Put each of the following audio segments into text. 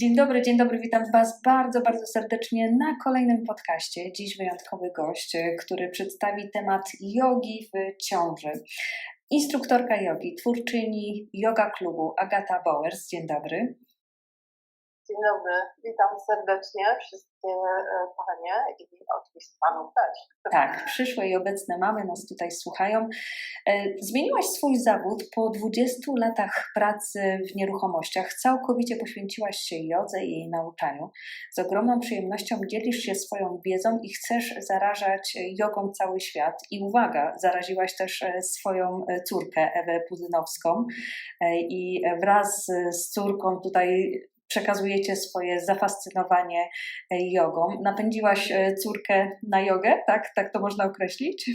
Dzień dobry, dzień dobry, witam Was bardzo, bardzo serdecznie na kolejnym podcaście. Dziś wyjątkowy gość, który przedstawi temat jogi w ciąży. Instruktorka jogi, twórczyni yoga klubu Agata Bowers. Dzień dobry. Dzień dobry, witam serdecznie wszystkie e, panie i oczywiście panów też. Tak, przyszłe i obecne mamy nas tutaj słuchają. E, Zmieniłaś swój zawód po 20 latach pracy w nieruchomościach. Całkowicie poświęciłaś się jodze i jej nauczaniu. Z ogromną przyjemnością dzielisz się swoją wiedzą i chcesz zarażać jogą cały świat. I uwaga, zaraziłaś też e, swoją córkę Ewę Puzynowską e, i wraz z córką tutaj przekazujecie swoje zafascynowanie e, jogą. Napędziłaś e, córkę na jogę, tak? Tak to można określić?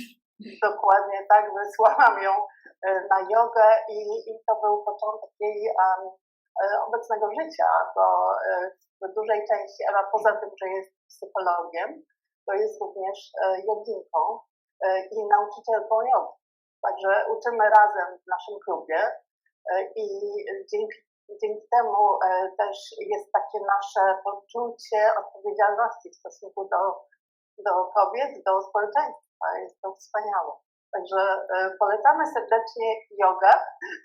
Dokładnie tak, wysłałam ją e, na jogę i, i to był początek jej um, obecnego życia, bo w dużej części Ewa poza tym, że jest psychologiem, to jest również joginką i nauczycielką jogi. Także uczymy razem w naszym klubie i dzięki, dzięki temu e, też jest takie nasze poczucie odpowiedzialności w stosunku do, do kobiet, do społeczeństwa. Jest to wspaniałe. Także e, polecamy serdecznie jogę,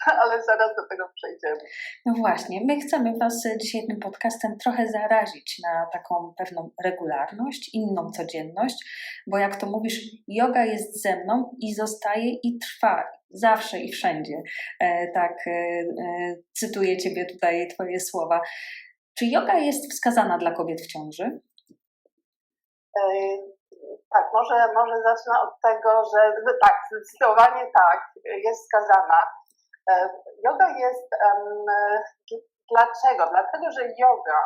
ale zaraz do tego przejdziemy. No właśnie, my chcemy Was dzisiaj tym podcastem trochę zarazić na taką pewną regularność, inną codzienność, bo jak to mówisz, yoga jest ze mną i zostaje i trwa zawsze i wszędzie. E, tak, e, cytuję Ciebie tutaj, Twoje słowa. Czy yoga jest wskazana dla kobiet w ciąży? Tak, może, może zacznę od tego, że że tak, zdecydowanie tak, jest skazana. E, Yoga jest, dlaczego? Dlatego, że yoga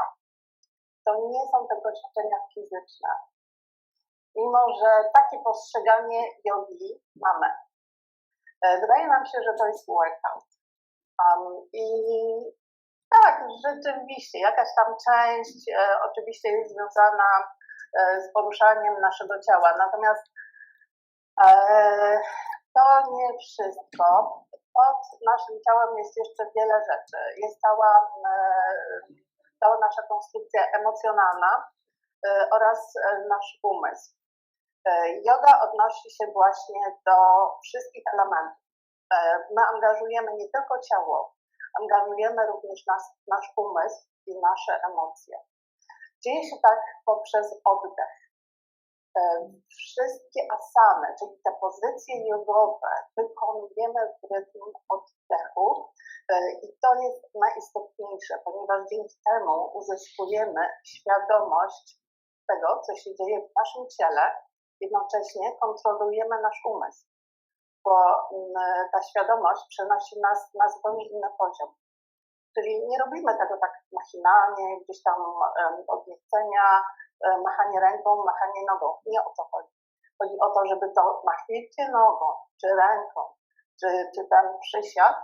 to nie są tylko ćwiczenia fizyczne. Mimo, że takie postrzeganie jogi mamy. E, Wydaje nam się, że to jest workout. Um, I tak, rzeczywiście, jakaś tam część e, oczywiście jest związana z poruszaniem naszego ciała. Natomiast e, to nie wszystko. Pod naszym ciałem jest jeszcze wiele rzeczy. Jest cała, e, cała nasza konstrukcja emocjonalna e, oraz e, nasz umysł. E, Yoga odnosi się właśnie do wszystkich elementów. E, My angażujemy nie tylko ciało, angażujemy również nas, nasz umysł i nasze emocje. Dzieje się tak poprzez oddech. E, Wszystkie asany, czyli te pozycje jogowe, wykonujemy w rytm oddechu E, i to jest najistotniejsze, ponieważ dzięki temu uzyskujemy świadomość tego, co się dzieje w naszym ciele, jednocześnie kontrolujemy nasz umysł, bo mm, ta świadomość przenosi nas na zupełnie inny poziom. Czyli nie robimy tego tak machinalnie, gdzieś tam od machanie ręką, machanie nogą. Nie o to chodzi. Chodzi o to, żeby to machnięcie nogą, czy ręką, czy, czy ten przysiad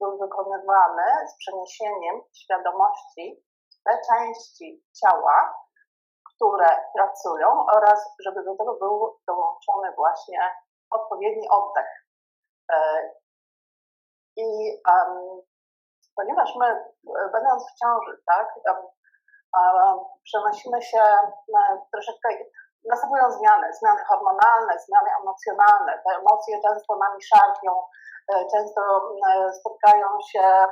był wykonywany z przeniesieniem świadomości te części ciała, które pracują oraz żeby do tego był dołączony właśnie odpowiedni oddech. E, I em, ponieważ my, e, będąc w ciąży, tak, em, a, przenosimy się na troszeczkę, następują zmiany, zmiany hormonalne, zmiany emocjonalne. Te emocje często nami szarpią, e, często e, spotkają się e,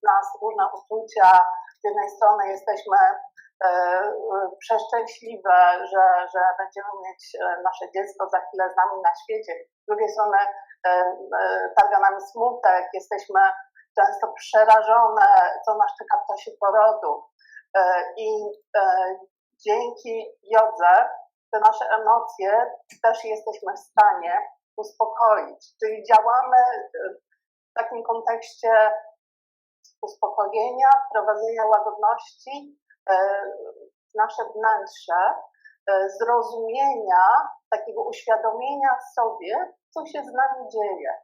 w nas różne uczucia. Z jednej strony jesteśmy e, e, przeszczęśliwe, że, że będziemy mieć e, nasze dziecko za chwilę z nami na świecie. Z drugiej strony e, e, targa nami smutek, jesteśmy często przerażone, co nas czeka w czasie porodu. E, I e, dzięki jodze te nasze emocje też jesteśmy w stanie uspokoić. Czyli działamy e, w takim kontekście uspokojenia, prowadzenia łagodności w nasze wnętrze, zrozumienia, takiego uświadomienia sobie, co się z nami dzieje.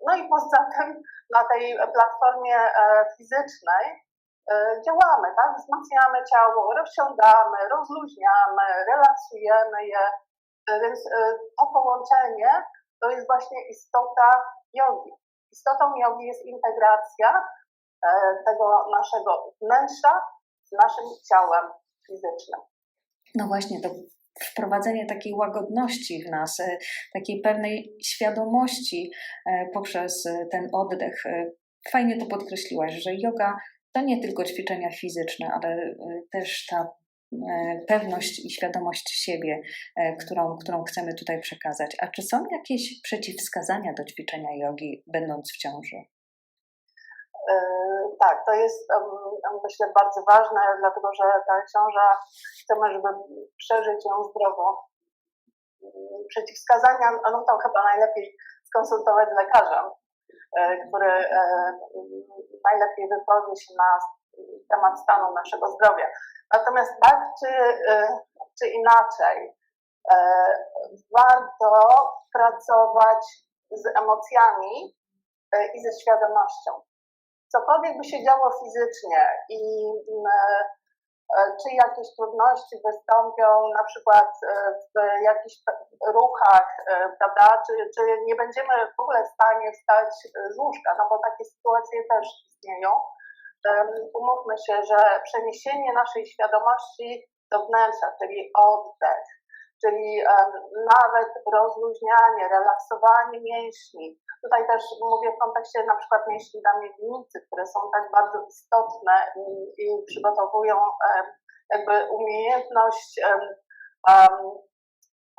E, No i poza tym na tej platformie e, fizycznej e, działamy, tak? Wzmacniamy ciało, rozciągamy, rozluźniamy, relaksujemy je. E, Więc e, to połączenie to jest właśnie istota jogi. Istotą jogi jest integracja tego naszego wnętrza z naszym ciałem fizycznym. No właśnie, to wprowadzenie takiej łagodności w nas, e, takiej pewnej świadomości e, poprzez e, ten oddech. Fajnie to podkreśliłaś, że yoga to nie tylko ćwiczenia fizyczne, ale też ta pewność i świadomość siebie, którą, którą chcemy tutaj przekazać. A czy są jakieś przeciwwskazania do ćwiczenia jogi, będąc w ciąży? Tak, to jest myślę bardzo ważne, dlatego że ta ciąża chcemy, żeby przeżyć ją zdrowo. Przeciwwskazania, no to chyba najlepiej skonsultować z lekarzem, e, który e, najlepiej wypowie się na temat stanu naszego zdrowia. Natomiast tak czy, e, czy inaczej, warto pracować z emocjami i ze świadomością cokolwiek by się działo fizycznie i mm, e, e, czy jakieś trudności wystąpią na przykład e, w jakichś ruchach, prawda, czy, czy nie będziemy w ogóle w stanie wstać z łóżka, no bo takie sytuacje też istnieją. Umówmy się, że przeniesienie naszej świadomości do wnętrza, czyli oddech, czyli nawet rozluźnianie, relaksowanie mięśni. Tutaj też mówię w kontekście na przykład mięśni na miednicy, które są tak bardzo istotne i, i przygotowują jakby umiejętność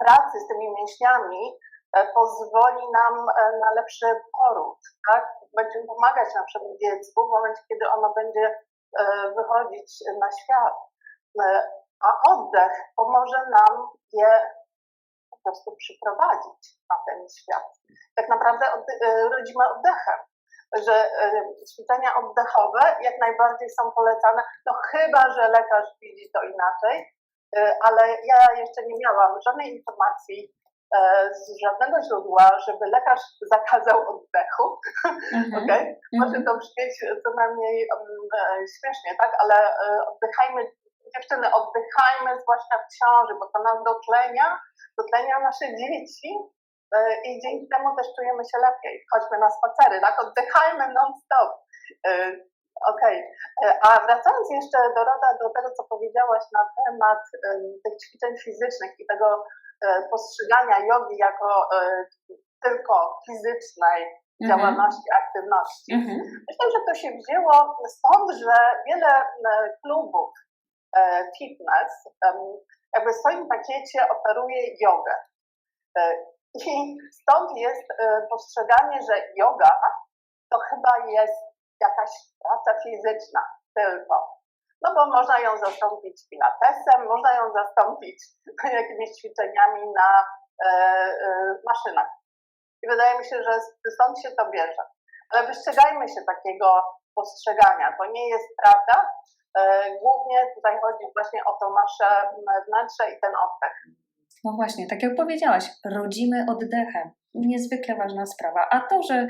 pracy z tymi mięśniami e, pozwoli nam e, na lepszy poród, tak? Będzie pomagać naszemu dziecku w momencie, kiedy ono będzie e, wychodzić na świat a oddech pomoże nam je po prostu przyprowadzić na ten świat. Tak naprawdę e, rodzimy oddechem, że e, ćwiczenia oddechowe jak najbardziej są polecane, no chyba, że lekarz widzi to inaczej, e, ale ja jeszcze nie miałam żadnej informacji z żadnego źródła, żeby lekarz zakazał oddechu. Mm-hmm. Okay? Może mhm. to brzmieć co najmniej um, śmiesznie, tak? Ale oddychajmy dziewczyny, oddychajmy, zwłaszcza w ciąży, bo to nas dotlenia, dotlenia nasze dzieci e, i dzięki temu też czujemy się lepiej. Chodźmy na spacery, tak? Oddychajmy non-stop. E, okej, okay. E, a wracając jeszcze do Roda, do tego, co powiedziałaś na temat tych ćwiczeń fizycznych i tego postrzegania jogi jako tylko fizycznej mhm. działalności, aktywności. Mm -hmm. Myślę, że to się wzięło stąd, że wiele klubów fitness jakby w swoim pakiecie oferuje jogę. E, I stąd jest e, postrzeganie, że yoga to chyba jest jakaś praca fizyczna tylko. No bo można ją zastąpić pilatesem, można ją zastąpić jakimiś ćwiczeniami na maszynach. I wydaje mi się, że stąd się to bierze. Ale wystrzegajmy się takiego postrzegania. To nie jest prawda, E, głównie tutaj chodzi właśnie o to nasze wnętrze i ten oddech. No właśnie, tak jak powiedziałaś, rodzimy oddechem niezwykle ważna sprawa. A to, że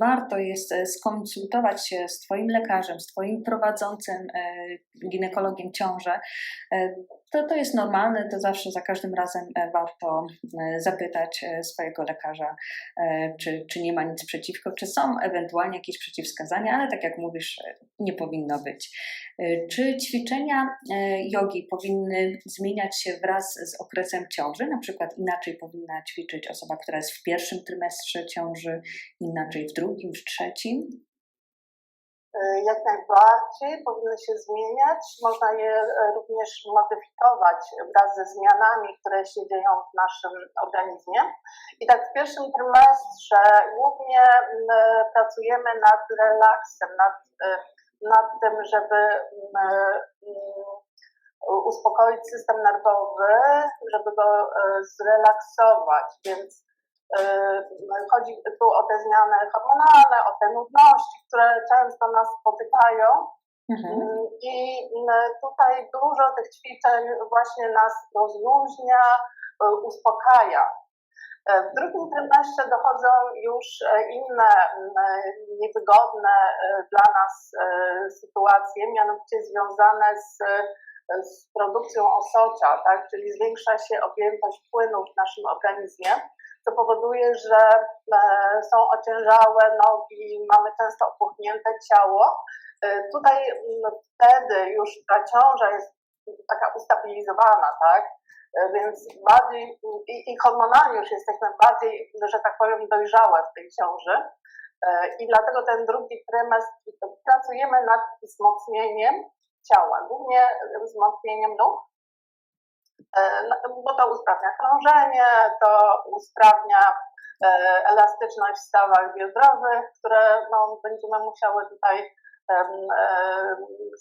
warto jest e, skonsultować się z Twoim lekarzem, z Twoim prowadzącym e, ginekologiem ciążę, e, to, to jest normalne, to zawsze za każdym razem warto zapytać swojego lekarza, czy, czy nie ma nic przeciwko, czy są ewentualnie jakieś przeciwwskazania, ale tak jak mówisz, nie powinno być. Czy ćwiczenia jogi powinny zmieniać się wraz z okresem ciąży? Na przykład inaczej powinna ćwiczyć osoba, która jest w pierwszym pierwszym trymestrze ciąży, inaczej w drugim, w trzecim? E, jak najbardziej powinny się zmieniać. Można je e, również modyfikować wraz ze zmianami, które się dzieją w naszym organizmie. I tak w pierwszym trymestrze głównie pracujemy nad relaksem, nad, e, nad tym, żeby uspokoić system nerwowy, żeby go zrelaksować. Więc E, chodzi tu o te zmiany hormonalne, o te nudności, które często nas spotykają. Mhm. Mm, I mm, tutaj dużo tych ćwiczeń właśnie nas rozluźnia, e, uspokaja. E, w drugim trymestrze dochodzą już inne mm, niewygodne dla nas sytuacje, mianowicie związane z, z produkcją osocza, tak? czyli zwiększa się objętość płynów w naszym organizmie co powoduje, że e, są ociężałe nogi, mamy często opuchnięte ciało E, Tutaj mm, wtedy już ta ciąża jest taka ustabilizowana, tak? E, Więc bardziej i, i hormonalnie już jesteśmy bardziej, że tak powiem, dojrzałe w tej ciąży. I dlatego ten drugi trymestr pracujemy nad wzmocnieniem ciała, głównie wzmocnieniem nóg, bo to usprawnia krążenie, to usprawnia e, elastyczność w stawach biodrowych, które no, będziemy musiały tutaj e,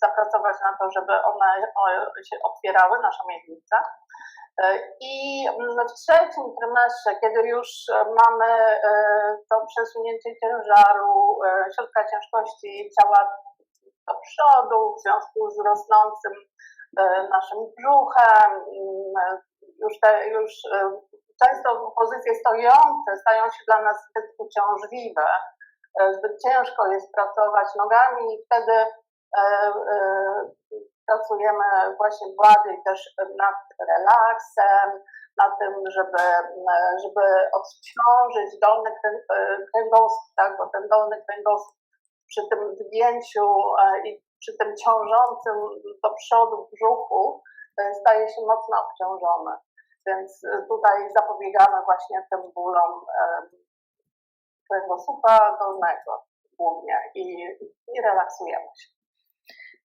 zapracować na to, żeby one się otwierały, nasza miednica. E, I w trzecim trymestrze, kiedy już e, mamy e, to przesunięcie ciężaru, e, środka ciężkości ciała do przodu w związku z rosnącym e, naszym brzuchem, mm, już, te, już e, często pozycje stojące stają się dla nas zbyt uciążliwe, e, zbyt ciężko jest pracować nogami i wtedy e, e, pracujemy właśnie bardziej też nad relaksem, nad tym, żeby, e, żeby odciążyć dolny krę- e, kręgosłup, tak? bo ten dolny kręgosłup przy tym wgięciu e, i przy tym ciążącym do przodu brzuchu e, staje się mocno obciążony. Więc e, tutaj zapobiegamy właśnie tym bólom kręgosłupa dolnego głównie i, i relaksujemy się.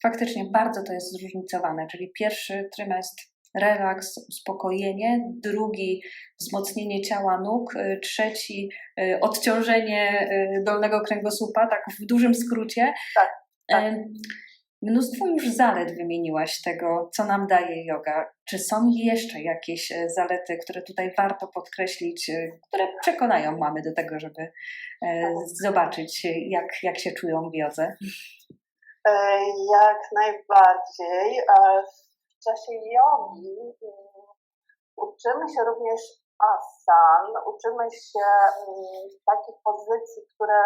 Faktycznie bardzo to jest zróżnicowane, czyli pierwszy trymestr relaks, uspokojenie, drugi wzmocnienie ciała nóg, y, trzeci y, odciążenie y, dolnego kręgosłupa, tak w dużym skrócie. Tak, tak. Mnóstwo już zalet wymieniłaś tego, co nam daje yoga. Czy są jeszcze jakieś e, zalety, które tutaj warto podkreślić, e, które przekonają mamy do tego, żeby e, zobaczyć, jak, jak się czują w jodze? Jak najbardziej. W czasie jogi mm, uczymy się również asan, uczymy się mm, takich pozycji, które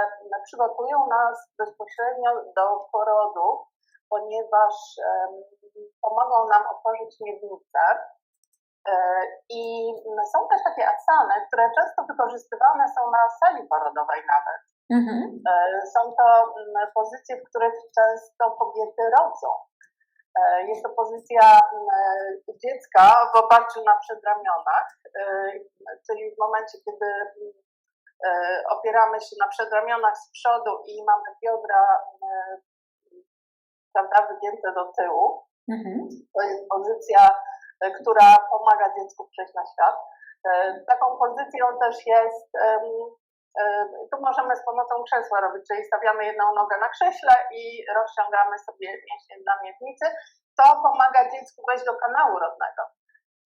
przygotują nas bezpośrednio do porodu, ponieważ pomogą nam otworzyć miednicę. E, I są też takie asany, które często wykorzystywane są na sali porodowej nawet. Mhm. E, Są to mm, pozycje, w których często kobiety rodzą. E, Jest to pozycja mm, dziecka w oparciu na przedramionach, e, czyli w momencie, kiedy mm, e, opieramy się na przedramionach z przodu i mamy biodra e, prawda, wygięte do tyłu. Mhm. To jest pozycja, e, która pomaga dziecku przejść na świat. E, Taką pozycją też jest, e, tu możemy z pomocą krzesła robić, czyli stawiamy jedną nogę na krześle i rozciągamy sobie mięśnie na miednicy. To pomaga dziecku wejść do kanału rodnego.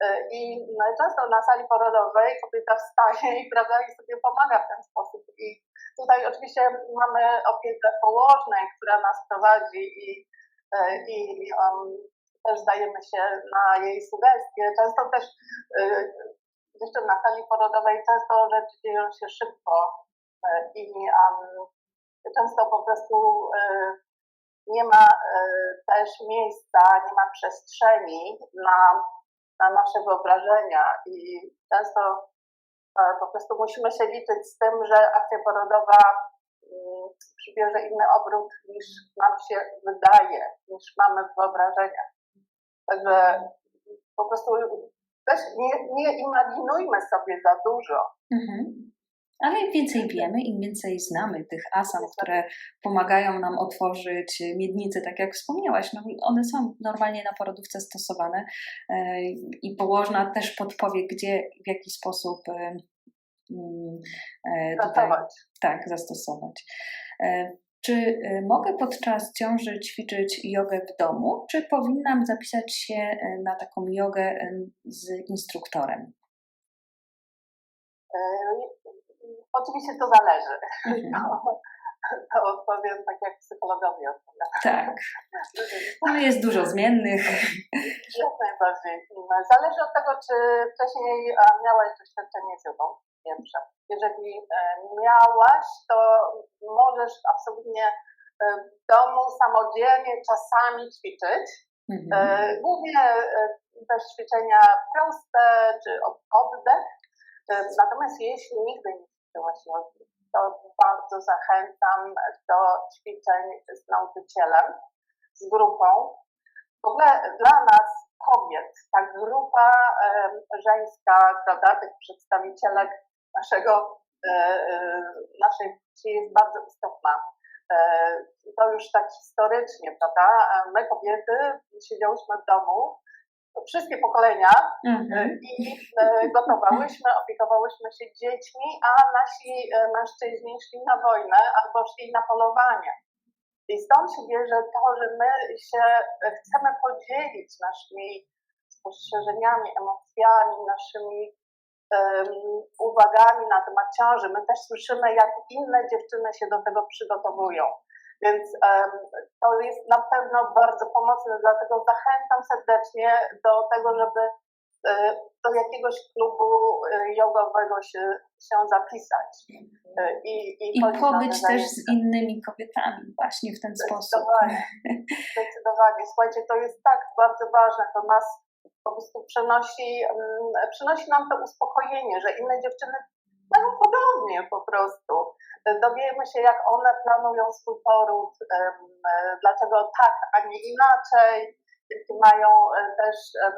E, I no, często na sali porodowej kobieta wstaje i, prawda, i sobie pomaga w ten sposób. I tutaj oczywiście mamy opiekę położnej, która nas prowadzi i, e, i um, też dajemy się na jej sugestie. Często też jeszcze na sali porodowej często rzeczy dzieją się szybko e, i um, często po prostu e, nie ma e, też miejsca, nie ma przestrzeni na, na nasze wyobrażenia i często po prostu musimy się liczyć z tym, że akcja porodowa mm, przybierze inny obrót niż nam się wydaje, niż mamy w wyobrażeniach. Także po prostu też nie, nie imaginujmy sobie za dużo. Mhm. Ale im więcej wiemy, im więcej znamy tych asan, które pomagają nam otworzyć miednicę, tak jak wspomniałaś, no, one są normalnie na porodówce stosowane e, i położna też podpowie, gdzie, w jaki sposób e, mm, e, tutaj tak, zastosować. Czy e, mogę podczas ciąży ćwiczyć jogę w domu, czy powinnam zapisać się e, na taką jogę z instruktorem? E, Oczywiście to zależy. Mhm. To, to odpowiem tak jak psychologowie odpowiadają. Tak, no jest dużo zmiennych. Jak najbardziej. Zależy od tego, czy wcześniej miałaś doświadczenie z jogą. Pierwsze. Jeżeli e, miałaś, to możesz absolutnie e, w domu samodzielnie czasami ćwiczyć. Mhm. E, Głównie też ćwiczenia proste czy od- oddech. Natomiast jeśli nigdy nie ćwiczyłaś jogi, to bardzo zachęcam do ćwiczeń z nauczycielem, z grupą. W ogóle dla nas, kobiet, ta grupa żeńska, prawda, tych przedstawicielek naszego, e, e, naszej płci jest bardzo istotna. E, To już tak historycznie, prawda? My kobiety siedziałyśmy w domu, wszystkie pokolenia Mhm. i gotowałyśmy, opiekowałyśmy się dziećmi, a nasi mężczyźni szli na wojnę albo szli na polowanie. I stąd się bierze to, że my się chcemy podzielić naszymi spostrzeżeniami, emocjami, naszymi uwagami na temat ciąży. My też słyszymy, jak inne dziewczyny się do tego przygotowują. Więc to jest na pewno bardzo pomocne, dlatego zachęcam serdecznie do tego, żeby e, do jakiegoś klubu e, jogowego się, się zapisać. E, I, i, I pobyć też z innymi kobietami właśnie w ten sposób. Zdecydowanie. Zdecydowanie. Słuchajcie, to jest tak bardzo ważne. To nas po prostu przenosi, mm, przynosi nam to uspokojenie, że inne dziewczyny mają podobnie po prostu. Dowiemy się, jak one planują swój poród, dlaczego tak, a nie inaczej, jakie mają e, też e,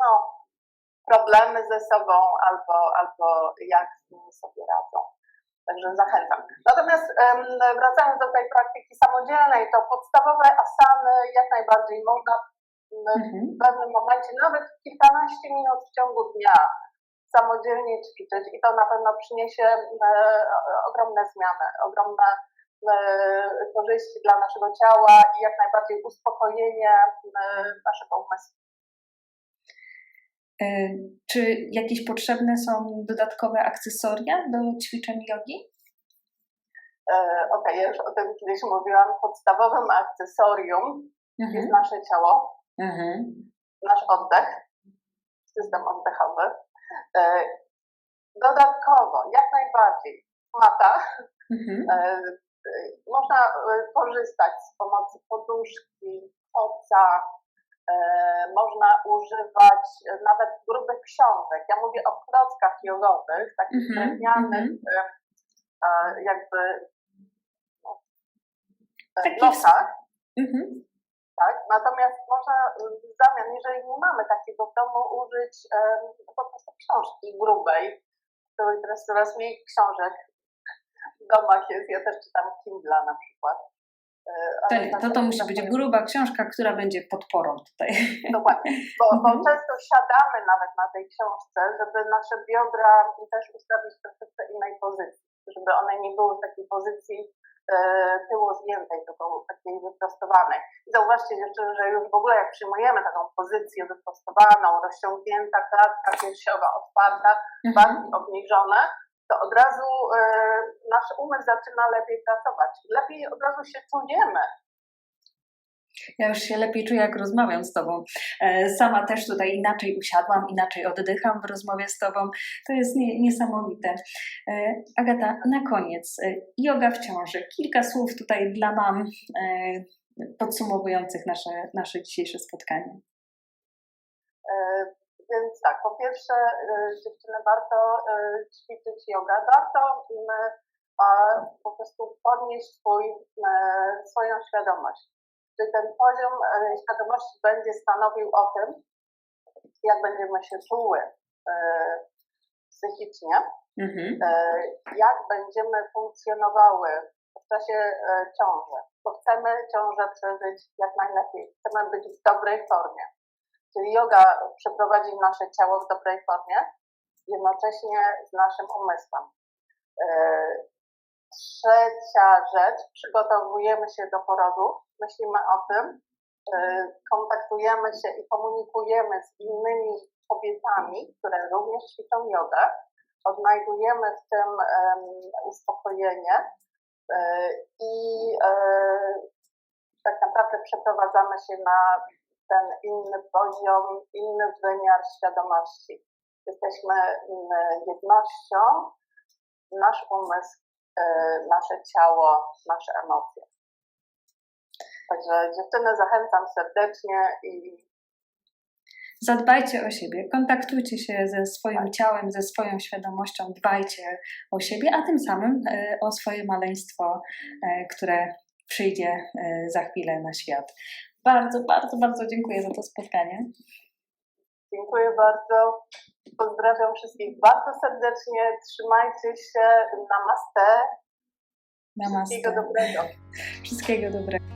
no, problemy ze sobą albo, albo jak z nimi sobie radzą. Także zachęcam. Natomiast wracając do tej praktyki samodzielnej, to podstawowe asany jak najbardziej można Mhm. w pewnym momencie, nawet kilkanaście minut w ciągu dnia samodzielnie ćwiczyć i to na pewno przyniesie e, ogromne zmiany, ogromne e, korzyści dla naszego ciała i jak najbardziej uspokojenie e, naszego umysłu. E, Czy jakieś potrzebne są dodatkowe akcesoria do ćwiczeń jogi? E, Okej, ja już o tym kiedyś mówiłam. Podstawowym akcesorium jest Mhm. nasze ciało, Mhm. nasz oddech, system oddechowy. E, Dodatkowo, jak najbardziej, mata. Mhm. E, e, Można korzystać z pomocy poduszki, koca. E, Można używać nawet grubych książek. Ja mówię o klockach jogowych, takich Mhm, drewnianych, mhm. jakby no, e, Takie blokach. Tak? Natomiast można w zamian, jeżeli nie mamy takiego w domu, użyć em, po prostu książki grubej, której teraz coraz mniej książek w domach jest. Ja też czytam Kindle na przykład. E, To, nie, tak to, to musi być gruba książka, która będzie podporą tutaj. Dokładnie, bo, bo Mhm. często siadamy nawet na tej książce, żeby nasze biodra też ustawić w troszeczkę innej pozycji, żeby one nie były w takiej pozycji e, tyłu zgiętej, tylko takiej wyprostowanej. Zauważcie dziewczyny, że już w ogóle jak przyjmujemy taką pozycję wyprostowaną, rozciągnięta klatka piersiowa otwarta, Mhm. barki obniżone, to od razu e, nasz umysł zaczyna lepiej pracować. Lepiej od razu się czujemy. Ja już się lepiej czuję, jak rozmawiam z Tobą. E, Sama też tutaj inaczej usiadłam, inaczej oddycham w rozmowie z Tobą. To jest nie, niesamowite. E, Agata, na koniec, e, yoga w ciąży. Kilka słów tutaj dla mam podsumowujących nasze, nasze dzisiejsze spotkanie. Więc tak, po pierwsze, dziewczyny, warto ćwiczyć jogę, warto po prostu podnieść swój, swoją świadomość. Czyli ten poziom e, świadomości będzie stanowił o tym, jak będziemy się czuły e, psychicznie, Mhm. e, jak będziemy funkcjonowały w czasie ciąży, bo chcemy ciążę przeżyć jak najlepiej, chcemy być w dobrej formie. Czyli yoga przeprowadzi nasze ciało w dobrej formie, jednocześnie z naszym umysłem. Trzecia rzecz, przygotowujemy się do porodu, myślimy o tym, e, kontaktujemy się i komunikujemy z innymi kobietami, które również ćwiczą jogę, odnajdujemy w tym uspokojenie e, i e, tak naprawdę przeprowadzamy się na ten inny poziom, inny wymiar świadomości. Jesteśmy jednością, nasz umysł, nasze ciało, nasze emocje. Także dziewczyny zachęcam serdecznie i Zadbajcie o siebie, kontaktujcie się ze swoim ciałem, ze swoją świadomością, dbajcie o siebie, a tym samym e, o swoje maleństwo, e, które przyjdzie e, za chwilę na świat. Bardzo, bardzo, bardzo dziękuję za to spotkanie. Dziękuję bardzo. Pozdrawiam wszystkich bardzo serdecznie. Trzymajcie się. Namaste. Namaste. Wszystkiego dobrego. Wszystkiego dobrego.